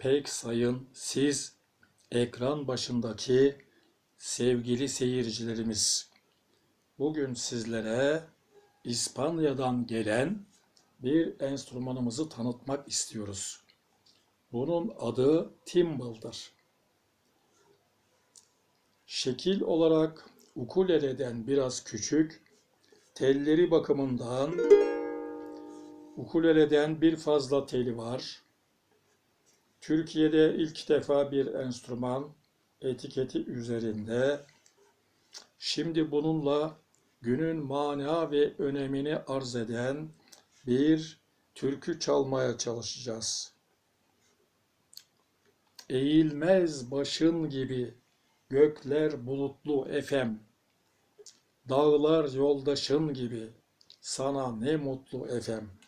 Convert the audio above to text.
pek sayın siz ekran başındaki sevgili seyircilerimiz. Bugün sizlere İspanya'dan gelen bir enstrümanımızı tanıtmak istiyoruz. Bunun adı timbal'dır. Şekil olarak ukuleleden biraz küçük, telleri bakımından ukuleleden bir fazla teli var. Türkiye'de ilk defa bir enstrüman etiketi üzerinde. Şimdi bununla günün mana ve önemini arz eden bir türkü çalmaya çalışacağız. Eğilmez başın gibi gökler bulutlu efem. Dağlar yoldaşın gibi sana ne mutlu efem.